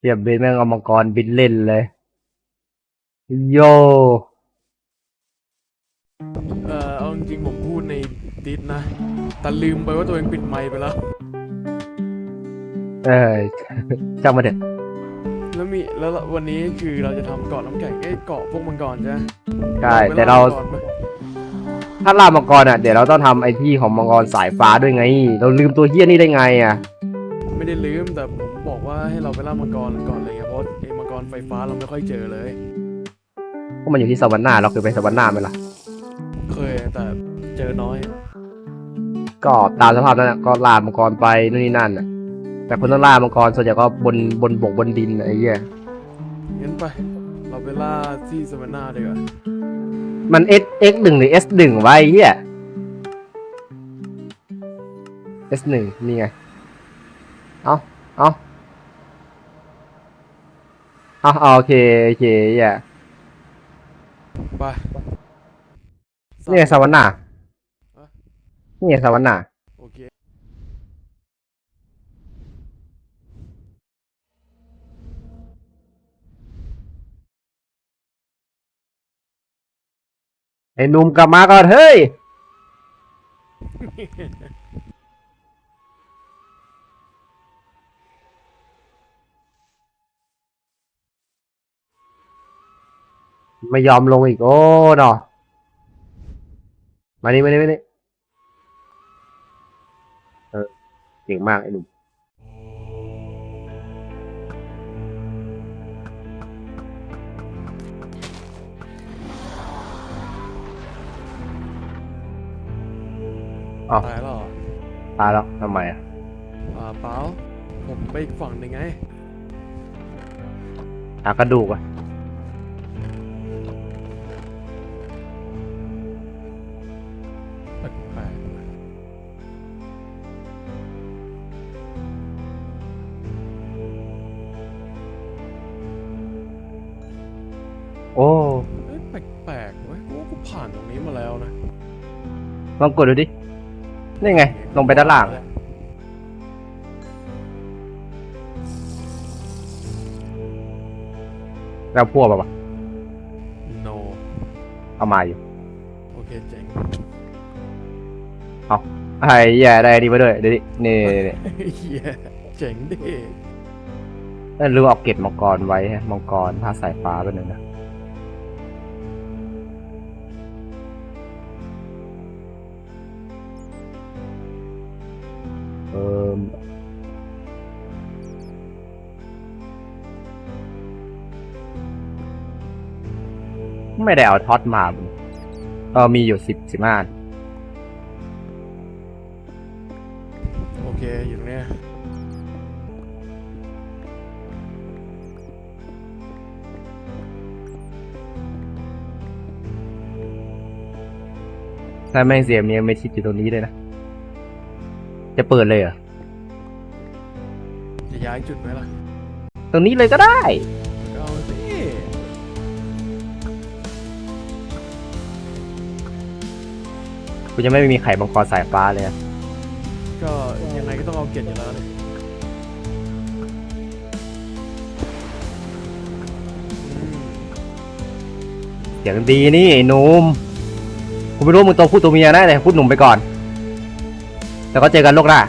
เทียบเบนแม่งเอามังกรบินเล่นเลย โย เออเอาจริงๆผมพูดในดิสนะ แต่ลืมไปว่าตัวเองปิดไมค์ไปแล้ว เออช่างมาเถอะแล้วมีแล้ววันนี้คือเราจะทำเกาะน้ำแข็งเอ้ยเกาะพวกมังกรใช่ไหมใช่แต่เราไปล่มังกไหมถ้าล่ามังกรอะ เดี๋ยวเราต้องทำไอที่ของมังกรสายฟ้าด้วยไง เราลืมตัวเฮี้ยนี่ได้ไงอะ ไม่ได้ลืมแต่ผมบอกว่าให้เราไปล่ามังกรก่อนเลยไงเพราะไอ้มังกรไฟฟ้าเราไม่ค่อยเจอเลย พวกมันอยู่ที่สวรรค์หน้าเราเคยไปสวรรค์หน้าไหมล่ะ เคยแต่เจอน้อย ก็ตามสภาพนั้นอะก็ล่ามังกรไปนู่นนี่นั่นอะแต่คนต้องล่ามังกรส่วนใหญ่ก็บนบนบกบนดินอะไอ้เหี้ยงั้นไป เราไปล่าที่สวรรค์หน้าดีกว่ามัน S X หนึ่งหรือ S หนึ่งวะไอ้เหี้ย S หนึ่งนี่ไง เอาเอาเอาเอาโอเคโอเคเหี้ยไปนี่ไงสวรรค์หน้านี่ไงสวรรค์หน้าโอเคไอ้หนุ่มกลับมาก่อนเฮ้ย ไม่ยอมลงอีก โอ้เนาะมานี่มานี่มานี่เออเก่งมากไอ้หนุ่มอ้าวตายแล้วเหรอตายแล้วทำไมอะอ่าเปล่าผมไปอีกฝั่งหนึ่งไง หากระดูกอะ โอ้ๆเอ้ยแปลกๆเว้ยกูว่ากูผ่านตรงนี้มาแล้วนะลองกดดูดิ นี่ไง ลงไปด้านล่าง แล้วพวกแบบว่าโนเอามาอยู่ โอเคเจ๋งไอ้แย่ได้ดีมาด้วยเดี๋ยวดินี่นี่นี่เฮียเจ๋งดิ เอ้ยลืมเอาเก็บมังกรไว้ฮะมังกรผ้าสายฟ้าไปหนึ่งนะ เออไม่ได้เอาท็อตมาเออมีอยู่สิบสิบห้าโอเค อยู่ตรงเนี้ยถ้าแม่งเสียเมียไม่ชิดอยู่ตรงนี้เลยนะ จะเปิดเลยเหรอ จะย้ายจุดไหมล่ะ ตรงนี้เลยก็ได้ก็เอาสิกูจะไม่มีไข่มังกรสายฟ้าเลยอะก็ยังไงก็ต้องเอาเกียรติอยู่แล้วเลยอืมเสียงดีนี่ไอ้หนุ่มกูไม่รู้ว่ามึงตัวผู้ตัวเมียนะแต่พูดหนุ่มไปก่อน แล้วก็เจอกันโลกหน้า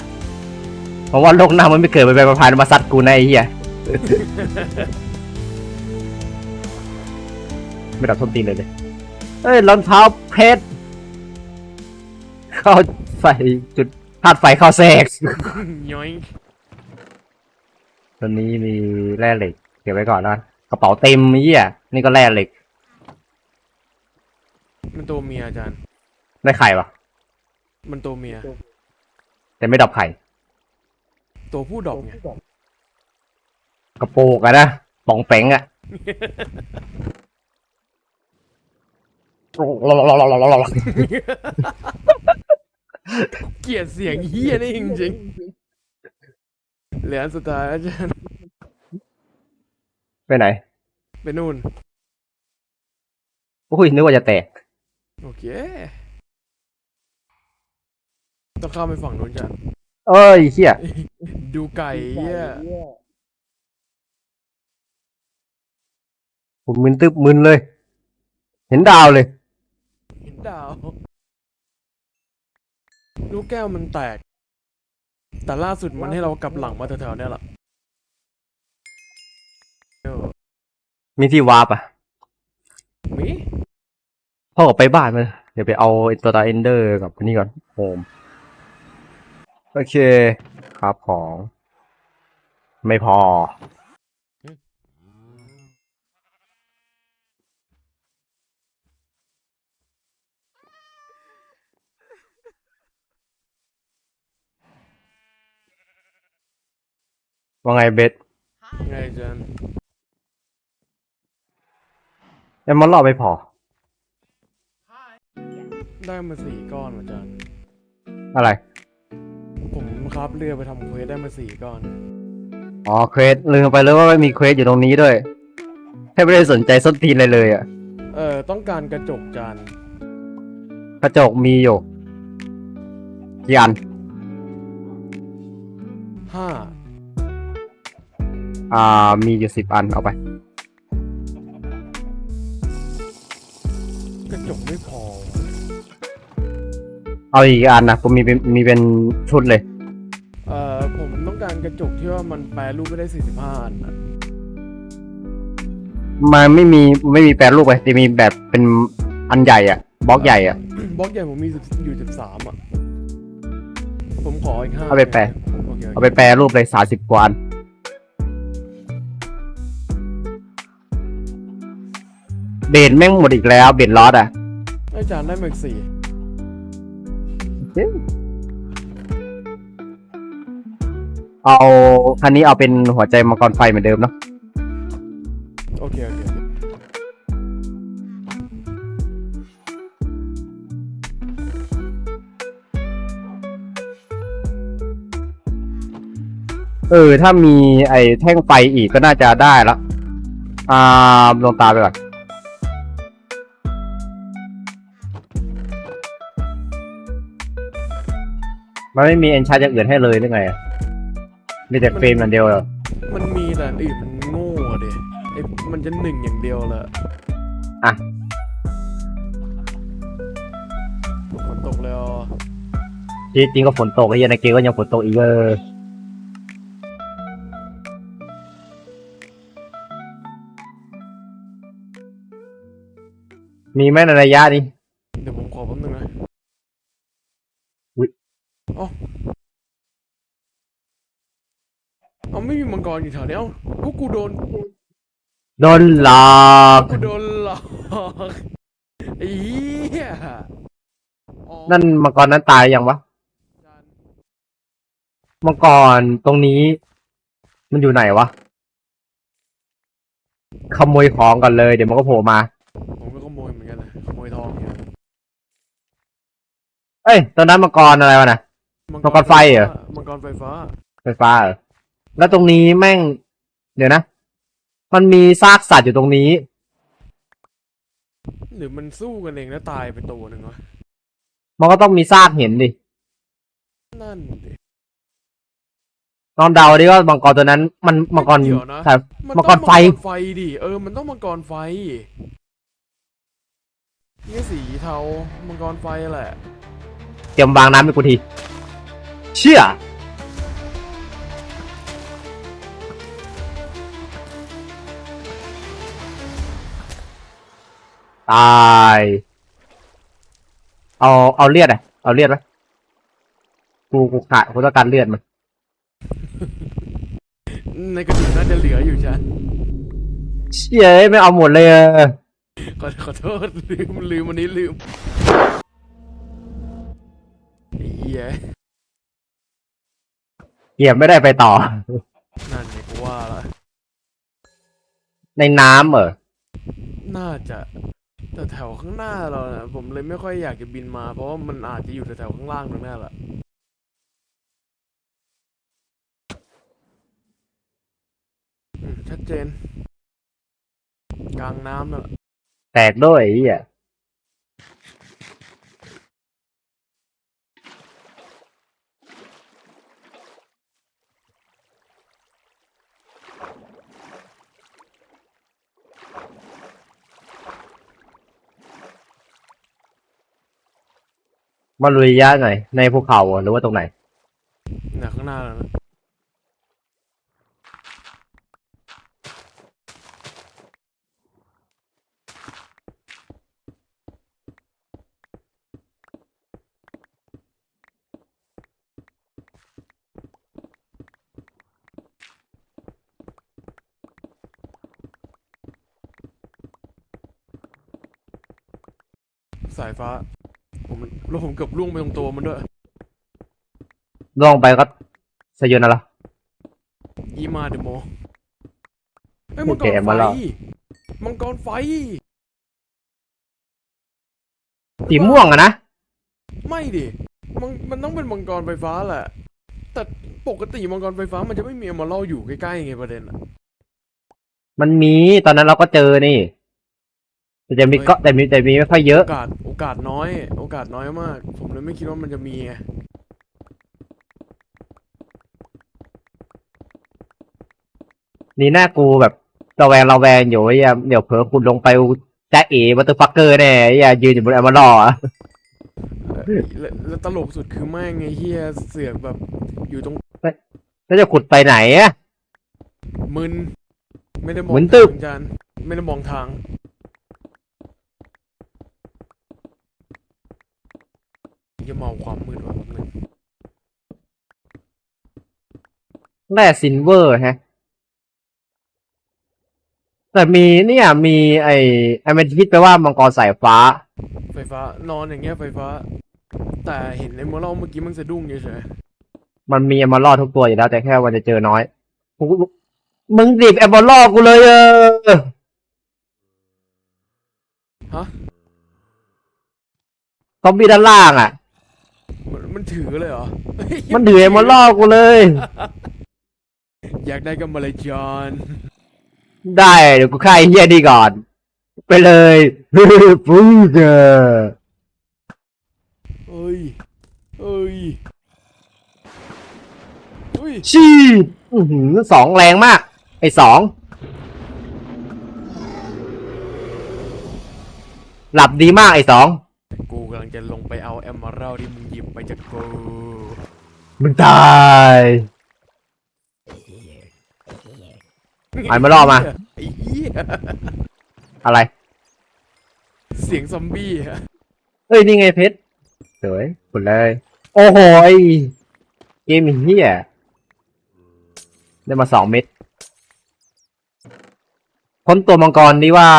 เพราะว่าโลกหน้ามันไม่เกิดไปไปพานมาซัดกูในะไอ้เหี้ยไม่ดับส้นตีนเลยเลยเอ้ยรองเท้าเพชรเข้าไฟจุดธาตุไฟเข้าแทรก ย้อยตอนนี้มีแร่เหล็กเก็บไว้ก่อนแล้วกันกระเป๋าเต็มไอ้เหี้ยนี่ก็แร่เหล็กมันตัวเมียอาจารย์ได้ไข่ปะมันตัวเมีย แต่ไม่ดับไข่ตัวผู้ดอกไงกระโปรงอะนะป่องแป๋งอะเกลียดเสียงเฮียนี่จริงๆเหลืออันสุดท้ายอาจารย์ไปไหน ไปนู่น อุ้ยนึกว่าจะแตก โอเค ต้องข้ามไปฝั่งนู้นจ้ะเอ้ยเหี้ยดูไก่เฮียผมมึนตึบมึนเลย เห็นดาวเลย เห็นดาว ลูกแก้วมันแตก แต่ล่าสุดมันให้เรากลับหลังมาแถวๆเนี่ยแหละเออมีที่วาร์ปอะมีพ่อกลับไปบ้านมัน เดี๋ยวไปเอาไอ้ตัวตาเอนเดอร์กับคนนี้ก่อนโฮม โอเค ครับของ ไม่พอ ว่าไงเบสไงอาจารย์เอ็มมันรอบไม่พอ ได้มาสี่ก้อนอาจารย์อะไรผม ครับเรือไปทำเควสได้มาสี่ก้อน อ๋อเควสลืมไปเลยว่าไม่มีเควสอยู่ตรงนี้ด้วยแค่ไม่ได้สนใจส้นตีนเลยเลยอะเออต้องการกระจกจานกระจกมีอยู่กี่อันห้าอ่ามีอยู่สิบอันเอาไป กระจกไม่พอ เอาอีกอันนะผมมีเป็นมีเป็นชุดเลยเอ่อผมต้อง การกระจกที่ว่ามันแปลรูปไม่ได้สี่สิบห้าอันนะมันไม่มีไม่มีแปรรูปไปจะมีแบบเป็นอันใหญ่อะบล็อกใหญ่อะ บล็อกใหญ่ผมมี10อยู่สิบสามอะ ผมขออีกห้าเอาไปแปะโอเคโอเอาเคไปแปรรูปเลยสาสิบกว่าอันเบนแม่งหมดอีกแล้ว เบนลอดอะ อาจารย์ได้มาอีกสี่เอาคันนี้เอาเป็นหัวใจมังกรไฟเหมือนเดิมเนาะโอเคโอเคโอเคเออ ถ้ามีไอ้แท่งไฟอีกก็น่าจะได้ละอ่าลงตาไปก่อนมันไม่มีเอนชาร์อย่างอื่นให้เลยหรือไงอะ มีแต่เฟรมอย่างเดียวเหรอมันมีแต่อันอื่นมันโง่อะดิไอ้มันจะหนึ่งอย่างเดียวเลยอะ ฝนตกเลยอะจริงๆก็ฝนตกไอ้เหี้ยในเกมก็ยังฝนตกอีกเออมีไหมในระยะนี้ เดี๋ยวผมขอแป๊บนึงนะอุ๊ย เอ้า เอาไม่มีมังกรอยู่แถวนี้เอ้าพวกกูโดนโดนหลอกกูโดนหลอกไอ้เหี้ยอ๋อนั่นมังกรนั้นตายยังวะอาจารย์มังกรตรงนี้ มันอยู่ไหนวะขโมยของก่อนเลย เดี๋ยวมันก็โผล่มา ผมก็ขโมยเหมือนกันนะขโมยทองเนี่ยเอ้ยตอนนั้นมังกรอะไรวะนะ มังกรไฟเหรอ มังกรไฟฟ้าไฟฟ้าเหรอ แล้วตรงนี้แม่ง เดี๋ยวนะ มันมีซากสัตว์อยู่ตรงนี้ หรือมันสู้กันเองแล้วตายไปตัวหนึ่งวะมันก็ต้องมีซากเห็นดินั่นดิลองเดาดิว่ามังกรตัวนั้น มันมังกรเดี๋ยวนะครับมันมัต้องงกรไฟ มังกรไฟดิเออมันต้องมังกรไฟนี่สีเทามังกรไฟแหละ เตรียมวางน้ำให้กูที เชี่ย ตาย เอาเอาเลือดอะเอาเลือดไหมกูกูขาดกูต้องการเลือดมันในกระดูกน่าจะเหลืออยู่ฉันเชี่ยเอ้ยไม่เอาหมดเลยอะขอขอโทษลืมลืมวันนี้ลืมไอ้เหี้ยเกียบไม่ได้ไปต่อ นั่นไงกูว่าละในน้ำเหรอ น่าจะ แต่แถวข้างหน้าเรานะผมเลยไม่ค่อยอยากจะบินมา เพราะว่ามันอาจจะอยู่แถวๆข้างล่างตรงนั้นแหละอืมชัดเจน กลางน้ำนั่นแหละ แตกด้วยไอ้เหี้ย มาลุยยะหน่อยในภูเขาหรือว่าตรงไหนเนี่ยข้างหน้าแล้วนะสายฟ้า มแล้วผมเกือบล่วงไปตรงตัวมันด้วย ล่วงไปก็สยนอะไรอีมาเดโมเอ้ยโอมังกเครไฟมาแล้ว มังกรไฟ สีม่วงอะนะ ไม่ดิ มันมันต้องเป็นมังกรไฟฟ้าแหละ แต่ปกติมังกรไฟฟ้ามันจะไม่มีมาเล่าอยู่ใกล้ๆไงประเด็นอะมันมีตอนนั้นเราก็เจอนี่ แต่จะมีเฮ้ยก็แต่มีแต่มีไม่ค่อยเยอะ โอกาสโอกาสน้อย โอกาสน้อยมาก ผมเลยไม่คิดว่ามันจะมีไงนี่หน้ากูแบบระแวงระแวงอยู่ไอ้เหี้ยเดี๋ยวเผลอคุณลงไปจ้าเอ๋วัตเตอร์ฟักเกอร์แน่ไอ้เหี้ยยืนอยู่บนแอมารออะแล้วแล้วตลกสุดคือแม่งไงเฮียเสือกแบบอยู่ตรงแล้วจะขุดไปไหนอะ มึน ไม่ได้มองมึนตึ๊บ ทางจานไม่ได้มองทาง อย่าเมาความมืดว่ะแป๊บนึงแร่ซินเวอร์ฮะ แต่มีเนี่ยมีไอไอเมทิสแปลว่ามังกรสายฟ้า ไฟฟ้านอนอย่างเงี้ยไฟฟ้า แต่เห็นไอ้โมเล่าเมื่อกี้มันสะดุ้งเฉยมันมีแอมารอทุกตัวอยู่แล้ว แต่แค่วันจะเจอน้อยกูมึงดิบแอมารอกูเลยเออๆฮะ ซอมบี้ด้านล่างอะมันมัน ถือเลยเหรอ มันถือแอมารอกูเลย อยากได้กันมาเลยจอนได้เดี๋ยวกูฆ่าไอ้เฮียดีก่อน ไปเลยฟูเกอร์เอ้ยเอ้ยเอ้ยชีอื้อหือสองแรงมาก ไอ้สอง หลับดีมากไอ้สอง กูกำลังจะลงไปเอาแอมเมอรัลที่มึงหยิบไปจากกูมึงตายไอ้มารอมา ไอ้เหี้ยอะไร เสียงซอมบี้อะเอ้ย นี่ไงเพชรสวยขุดเลย โอ้โหไอ้เกมเฮียได้มาสองเม็ดพ้นตัวมังกรนี่ว่า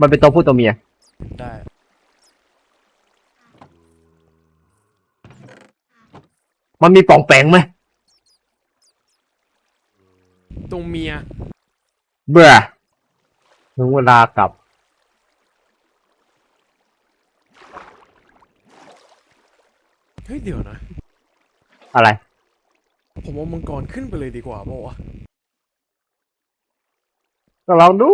มันเป็นตัวผู้ตัวเมียได้ มันมีป่องแปงไหมตรงเมีย เบื่อถึงเวลากลับ เฮ้ยเดี๋ยวนะ อะไร ผมเอามังกรขึ้นไปเลยดีกว่าบอกว่าวะก็ลองดู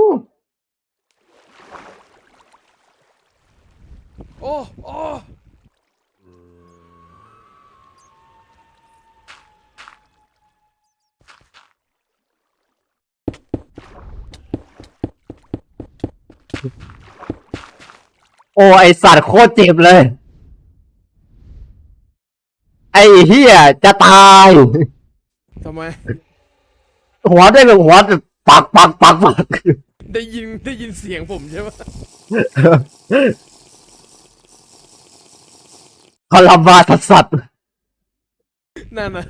โอ้ โอ้ โอ้ไอสัตว์โคตรเจ็บเลย ไอเฮียจะตาย ทำไม หัวได้แบบหัวแบบปักปักปักปักได้ยินได้ยินเสียงผมใช่ปะพลบาสัตว์สัตว์นั่นน่ะ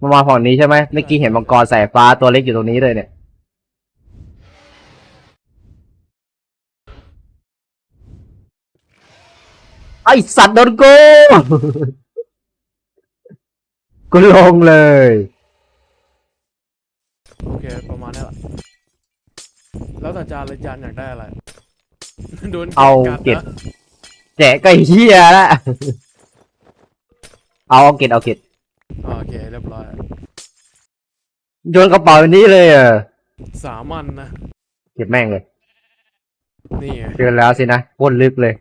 มามาฝั่งนี้ใช่ไหมเมื่อกี้เห็นมังกรสายฟ้าตัวเล็กอยู่ตรงนี้เลยเนี่ย ไอสัตว์โดนกูกูลงเลย โอเค ประมาณนี้แหละ แล้วแต่จานเลยจานอยากได้อะไร โดนเอากัดเก็บนะแจกก็ไอ้เฮียละเอาเอาเก็บเอาเก็บอ่าโอเค เรียบร้อย โยนกระเป๋าอันนี้เลยเออสามันนะ เก็บแม่งเลย นี่ไงเจอแล้วสินะก้นลึกเลย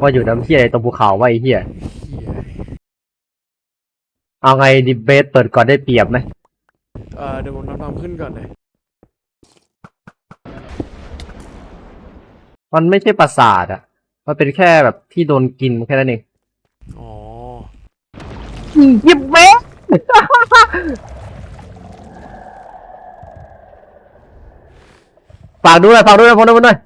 ว่าอยู่น้ำเฮียไอ้ตรงภูเขาว่าไอ้เฮียเหี้ยเอาไงดิเบสเปิดก่อนได้เปรียบไหมเออเดี๋ยวผมทำความขึ้นก่อนเลยมันไม่ใช่ปราสาทอะมันเป็นแค่แบบที่โดนกินแค่นั้นเองอ๋อยิบเบ๊ะฝากดูหน่อยฝากดูหน่อยฝากดูหน่อย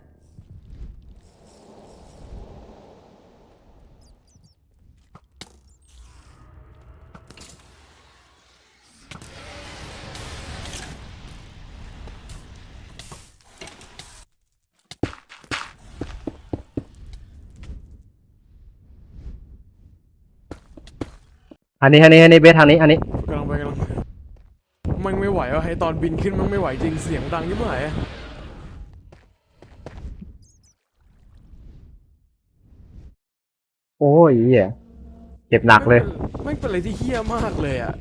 อันนี้อันนี้อันนี้เบสทางนี้อันนี้กำลังไปกำลังไปมันไม่ไหวว่ะไอตอนบินขึ้นมันไม่ไหวจริงเสียงดังยิ่งไหวอะโอ้ยเหี้ยเจ็บหนักเลยแม่งเป็นอะไรที่เฮี้ยมากเลยอะ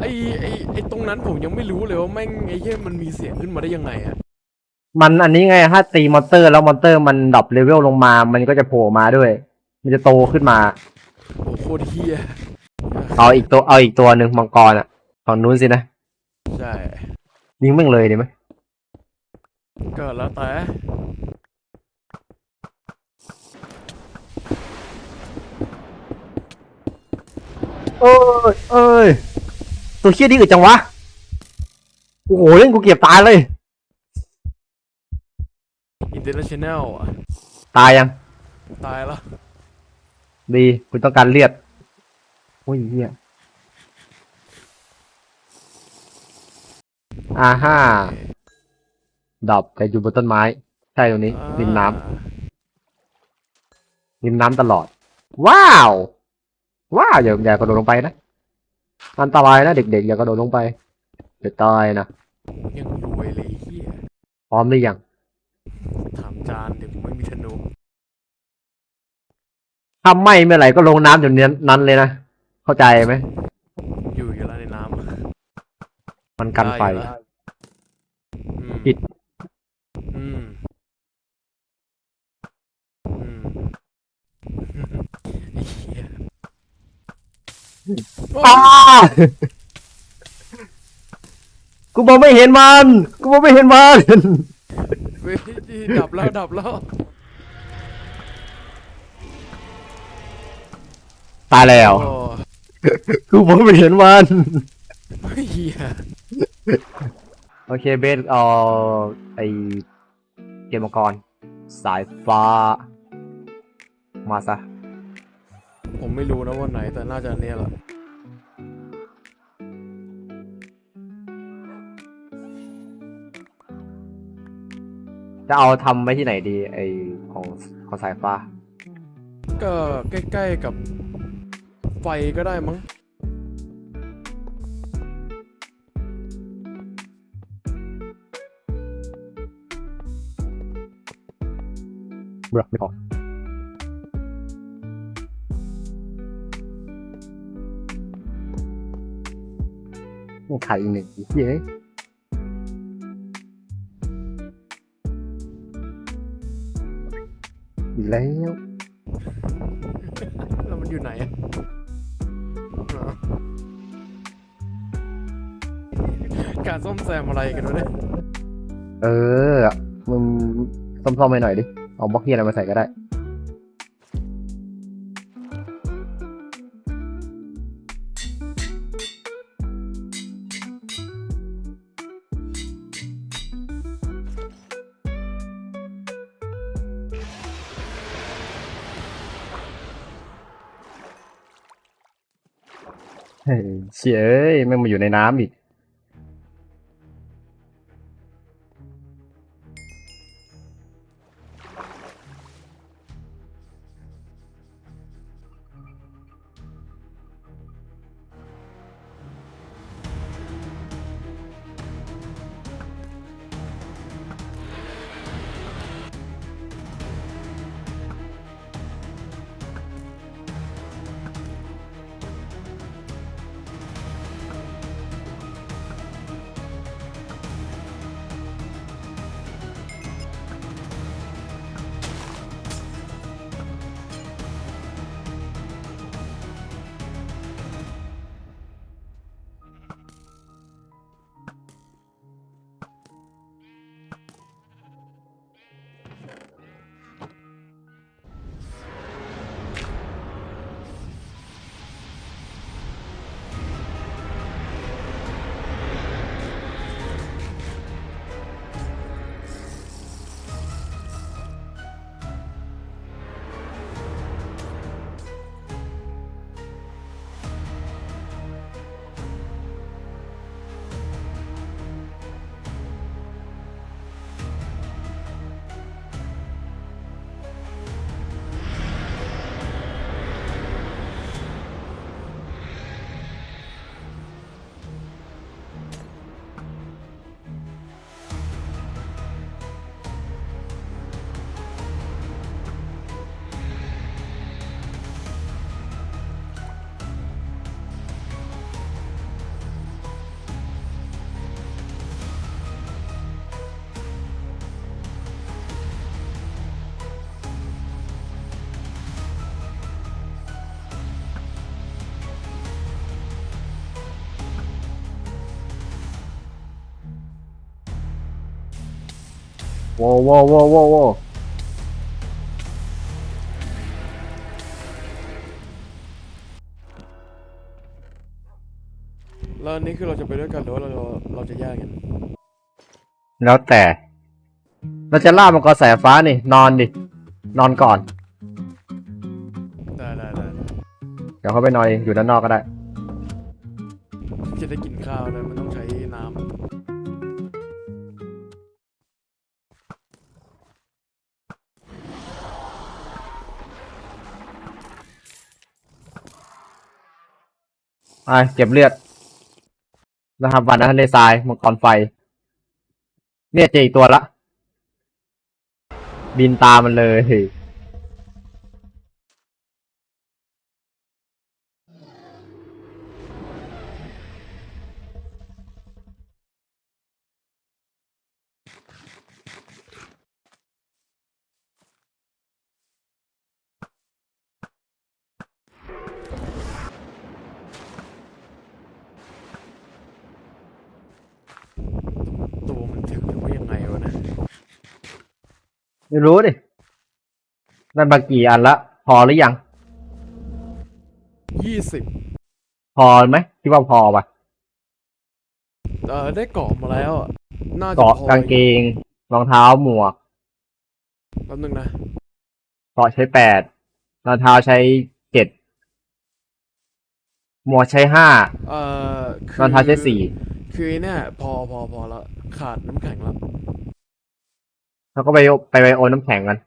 ไอไอไอตรงนั้นผมยังไม่รู้เลยว่าแม่งไอเฮี้ยมันมีเสียงขึ้นมาได้ยังไงอะมันอันนี้ไงถ้าตีมอนเตอร์แล้วมอนเตอร์มันดรอปเลเวลลงมา มันก็จะโผล่มาด้วย มันจะโตขึ้นมาโอ้โคตรเฮี้ย เอาอีกตัวเอาอีกตัวหนึ่งมังกรอะฝั่งนู้นสินะใช่ ยิงมึงเลยดีไหมก็แล้วแต่ เอ้ยเอ้ยตัวเคี้ยดีอึดจังวะโอ้โหเล่นกูเก็บตายเลยอินเตอร์เนชั่นแนลอะ ตายยัง ตายแล้วดีคุณต้องการเลือด โอ้ยเหี้ยอ่าฮ่าดรอปแต่อยู่บนต้นไม้ ใช่ตรงนี้ริมน้ำริมน้ำตลอด ว้าว ว้าวอย่าอย่ากระโดดลงไปนะอันตรายนะเด็กๆอย่ากระโดดลงไปเดี๋ยวตายนะยังรวยเลยไอ้เฮี้ยพร้อมหรือยังถามจานเดี๋ยวผมไม่มีธนูถ้าไหม่เมื่อไหร่ก็ลงน้ำจนนี้นั้นเลยนะ เข้าใจไหม อยู่อยู่แล้วในน้ำอะมันกันไฟ ด้อยู่แล้วอืมผิด อืมอืมไอ้เหี้ยโอ้อ้ากูมองไม่เห็นมัน กูมองไม่เห็นมัน เว้ยดับแล้วดับแล้วตายแล้ว โอ้ กูมองไม่เห็นมันเหี้ยโอเคเบสเอาไอเกมมังกร สายฟ้า มาซะ ผมไม่รู้นะว่าไหนแต่น่าจะอันเนี้ยแหละจะเอาทำไว้ที่ไหนดี ไอของของสายฟ้า ก็ใกล้ๆกับ ไฟก็ได้มั้ง เบื่อไม่พอนี่ขายอีกหนึ่งอีกเย้ยอีกแล้ว แล้วมันอยู่ไหน อะอ๋อการซ่อมแซมอะไรกันวะเนี่ย เออ มึงซ่อมๆไปหน่อยดิ เอาบล็อกเฮียอะไรมาใส่ก็ได้ เชี่ยเอ้ยแม่งมาอยู่ในน้ำอีก ว้วโว้วโว้วโว้วโว้วแล้วอันนี้คือเราจะไปด้วยกันหรือว่าเราเราจะแยกกันแล้วแต่ เราจะล่ามังกรสายฟ้านี่ นอนดิ นอนก่อน ได้ได้ได้ได้เดี๋ยวเขาไปนอนเองอยู่ด้านนอกก็ได้จะได้กินข้าวนะ ไปเก็บเลือดนะครับวันนั้นทะเลทรายมังกรไฟ เนี่ยเจออีกตัวละ บินตามมันเลย ตัวมันถึงหรือว่ายังไงวะนะ ไม่รู้ดิได้มากี่อันละ พอหรือยัง ยี่สิบพอไหมคิดว่าพอปะเออได้เกาะมาแล้วอะน่าจะเกาะพอกางเกงรองเท้าหมวกแป๊บนึงนะ เกาะใช้แปดรองเท้าใช้เจ็ดหมวกใช้ห้าเอ่อคืรองเท้าใช้สี่คือไอ้เนี่ยพอพอพอแล้วขาดน้ำแข็งแล้ว แล้วก็ไปไปไปโอนน้ำแข็งกัน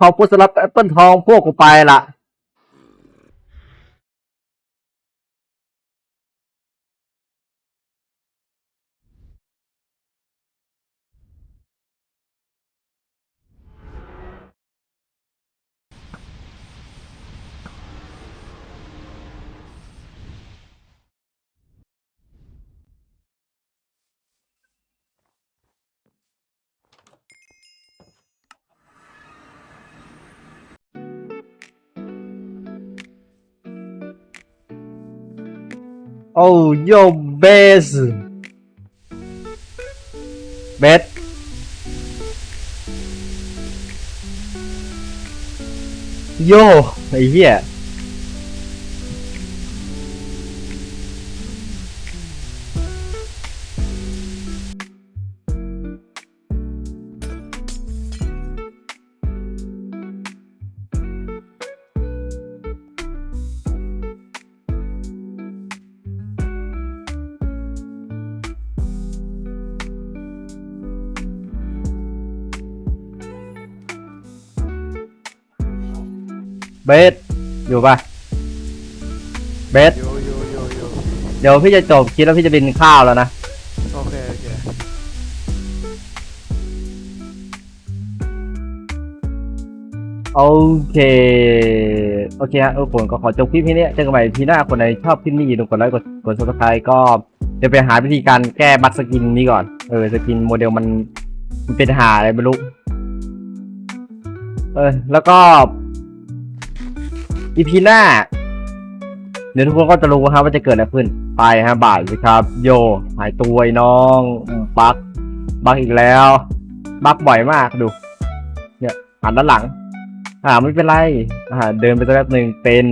ขอบคุณสำหรับแอปเปิลทองพวกกูไปละ โอ้โยเบสเบสโยไอ้เหี้ย เบสอยู่ปะเบสโยโยโยโยเดี๋ยวพี่จะจบคลิปแล้วพี่จะบินข้าวแล้วนะโอเคโอเคโอเค โอเคฮะเออผมก็ขอจบคลิปที่นี้เจอกันใหม่ทีหน้าคนไหนชอบคลิปนี้อย่าลืมกดไลค์กดกดซับสไครต์ก็จะไปหาวิธีการแก้บั๊กสกินนี้ก่อน เออสกินโมเดลมันมันเป็นหาอะไรไม่รู้ เออแล้วก็ อีพีหน้า เดี๋ยวทุกคนก็จะรู้ครับว่าจะเกิดอะไรขึ้น ไปฮะบ่ายสิครับ โย หายตัวไอ้น้องบักบักอีกแล้ว บักบ่อยมากดู เนี่ยหันด้านหลัง อ่าไม่เป็นไร อ่า เดินไปสักแป๊บหนึ่งเป็น